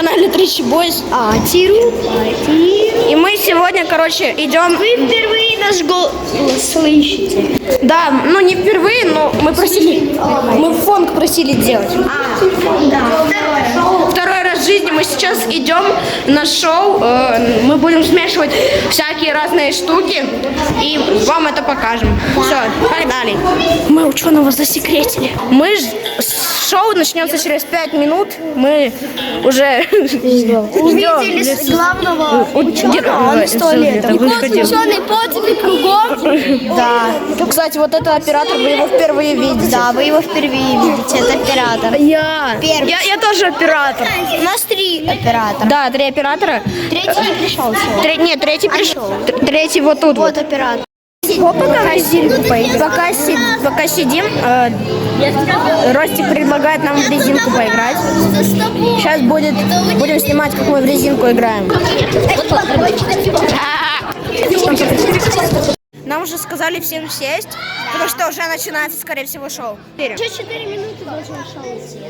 канале Тричи Бойс. А, тиру, а, тиру. И мы сегодня, короче, идем... Вы впервые наш голос слышите. Да, ну не впервые, но мы просили... Мы фонг просили делать. Да. Второе шоу. Второй раз в жизни мы сейчас идем на шоу. э, Мы будем смешивать всякие разные штуки. И вам это покажем. Все, погнали. Мы ученого засекретили. Мы ж... Шоу начнется через 5 минут. Мы уже Увидели главного ученого, он с туалетом. Ученый подзаби кругом. Да. Кстати, вот это оператор, вы его впервые видите. Да, вы его впервые видите, это оператор. Я. Первый. Я, я тоже оператор. У нас три оператора. Да, три оператора. Третий не пришел. Тре- нет, третий пришел. Т- Третий вот тут. Вот. оператор. Пока, резинку поиграть. Пока, си- пока сидим, э, Ростик предлагает нам в резинку поиграть. Сейчас будет, будем снимать, как мы в резинку играем. Нам уже сказали всем сесть, потому что уже начинается, скорее всего, шоу. Еще 4 минуты должен шоу идти.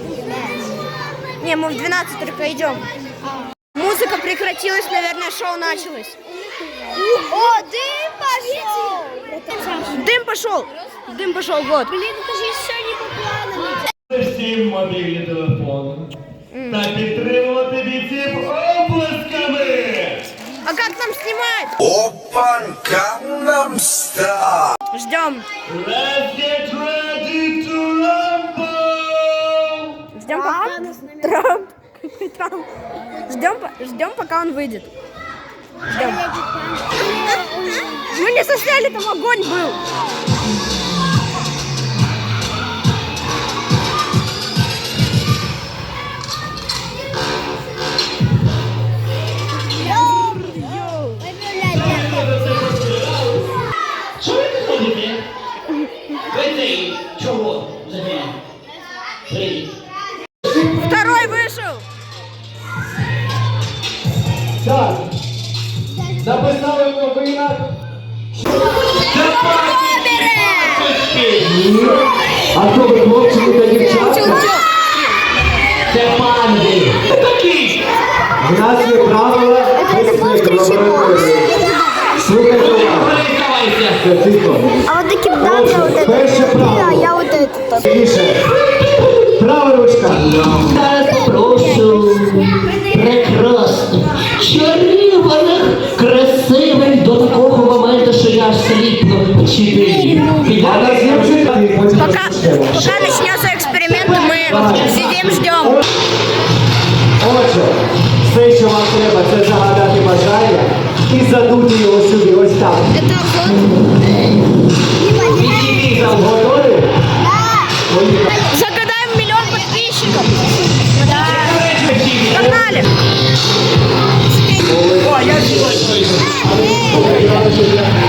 Не, мы в 12 только идем. Музыка прекратилась, наверное, шоу началось. О, дым! Дым пошел. Дым пошел, вот. Блин, это же еще не по плану. Всім мобільні телефони та підтримувати бійців оплесками. А как нам снимать? Open Gangnam Style. Ждем. Let's get ready to rumble! Ждем пока. Трамп. Какой Трамп? Ждем, по- ждем, пока он выйдет. Ждем. Мы не сосняли, там огонь был. Що ви написали в новинах. А хто ви хлопчики та дівчатка? Це панди. Такі. У нас є правила безпеки лабораторії. Слухайте уважно. Переставайся. Це тихо. А вот таким дам я вот это. Перше правило. А я вот это. Тише. Права ручка. Зараз прошу прекрасних, чаріваних, Пока, розпочнемо. пока начнется эксперимент, мы сидим, ждем. Отже, все, що вам треба, це загадати бажання і задути його сюди. Ось так. Відійди за Готові? Поїхали. Загадаем миллион подписчиков. Погнали. Это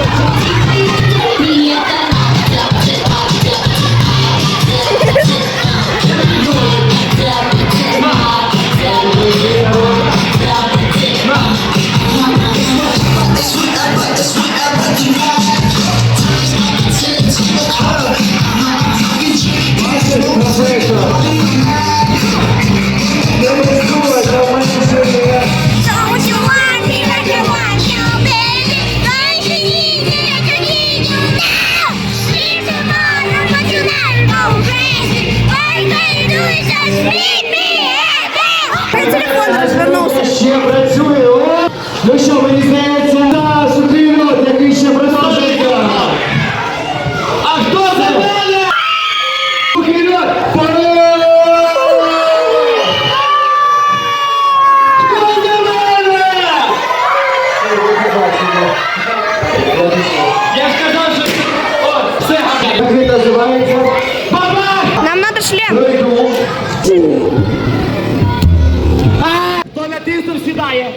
Yeah. сідає.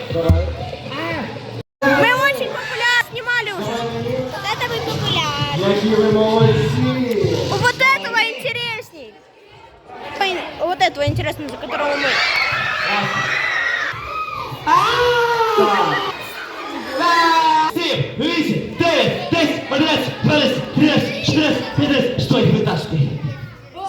Мы очень популярны, снимали уже. Вот это вы популярны. Які ви молодці. Вот этого интересней. Пон- Вот этого интереснее, за которого мы. Сім, вісім, дев'ять, десять, одинадцять, дванадцять, тринадцять, чотирнадцять, п'ятнадцять. Стой, витажки.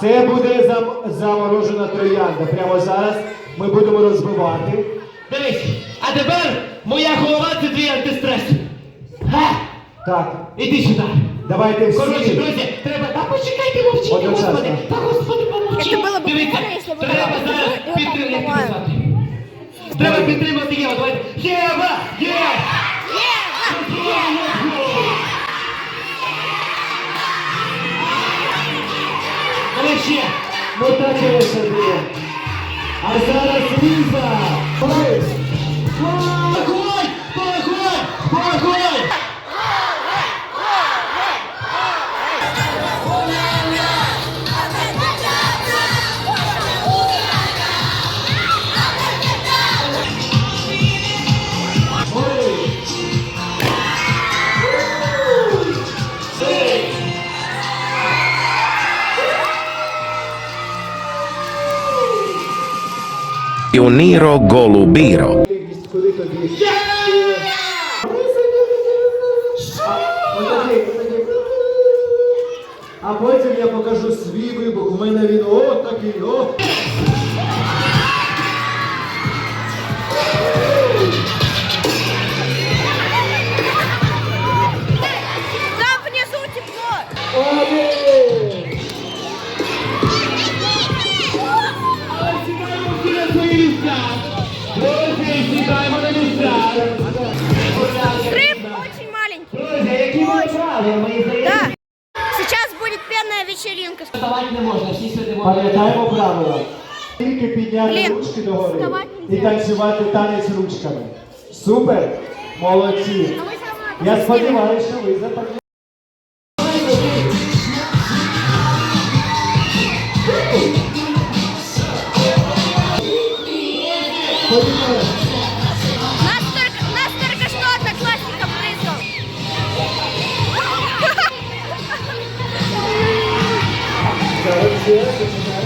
Це буде зам- заморожена троянда. Прямо зараз ми будемо розбивати. Дивись, а тепер моя голова це твій антистрес. Га? Так, Іди сюди. давайте Коротше, друзі, треба. Та почекайте, мовчіть, Одночасно. господи. Та господи, помовчіть. Це було б Дивіться, прикольно, якщо б треба зараз підтримати. тебе звати? Треба підтримати Єву, давайте. Єва! Єва! Ще. Ну так і собі. А зараз Ліза. Ой. Огонь! Pioniro Golubiro. Куди тобі? А, отакий, отакий. А потім я покажу свій вибух. У мене він о такий, о. Там внизу тепло. вечеринка. Вставати не можна, всі сюди можна. Пам'ятаємо правила. Тільки підняти Блін, ручки догори вставати і танцювати танець ручками. Супер! Молодці! А Я сподіваюся, що ви запам'ятали. Поїхали. Obrigado.